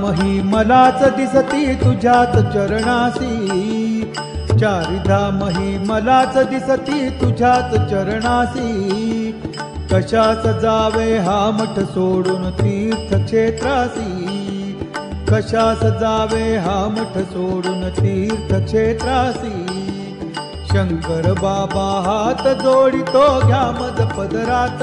धामही मलाच दिसती तुझ्यात चरणासी. चारिधाम ही मलाच दिसती तुझ्यात चरणासी. कशास जावे हा मठ सोडून तीर्थक्षेत्रासी? कशास जावे हा मठ सोडून तीर्थक्षेत्रासी? शंकर बाबा हात जोडितो घ्या मज पदरात.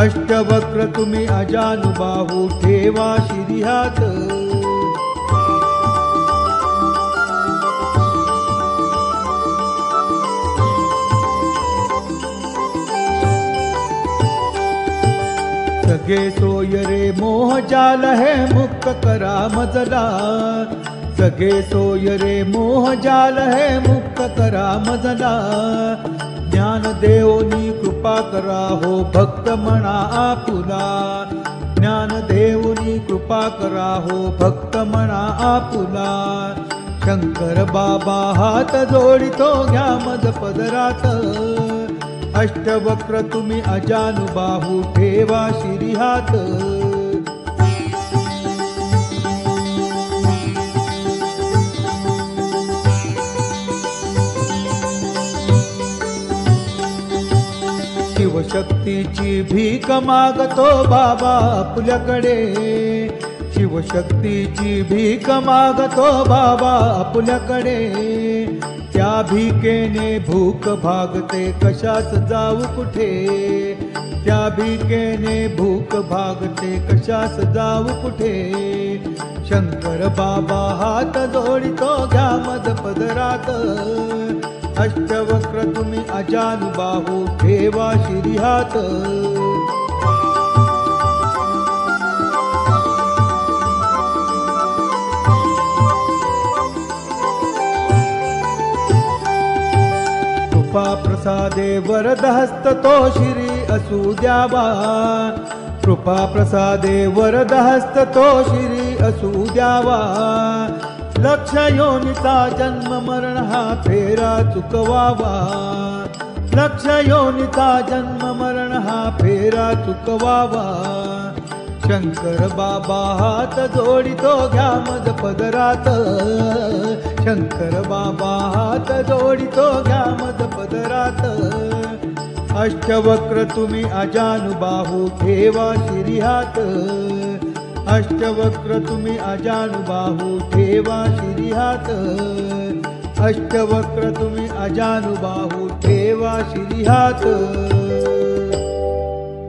अष्टवक्र तुम्ही अजानुबाहू ठेवा शिरिहात. सगे सोय रे मोह जाल है मुक्त करा मजला. सगे सोय रे मोह जाल है मुक्त करा मजला. ज्ञान देवनी कृपा करा हो भक्त हो भक्त म्हणा आपुला. शंकर बाबा हात जोडितो घ्या मज पदरात. अष्टवक्र तुम्ही अजानुबाहू ठेवा शिरिहात शिवशक्तीची भीक मागतो बाबा आपल्याकडे. शिवशक्तीची भीक मागतो बाबा आपल्याकडे. त्या भीकेने भूक भागते कशाच जाऊ कुठे? त्या भीकेने भूक भागते कशाच जाऊ कुठे? शंकर बाबा हात जोडितो घ्या मज पदरात. अष्टवक्र तुम्ही अजानुबाहू ठेवा शिरिहात. प्रसादे वरद हस्त तो शिरी असू द्यावा. कृपा प्रसादे वरद हस्त तो शिरी असू द्यावा. लक्ष योनिचा जन्म मरण हा फेरा चुकवावा. लक्ष योनिचा जन्म मरण हा फेरा चुकवावा. शंकर बाबा हात जोडितो घ्या मज पदरात. शंकर बाबा हात जोडितो घ्या मज पदरात. अष्टवक्र तुम्ही अजानुबाहू ठेवा शिरिहात अष्टवक्र तुम्ही अजानुबाहू ठेवा शिरिहात अष्टवक्र तुम्ही अजानुबाहू ठेवा शिरिहात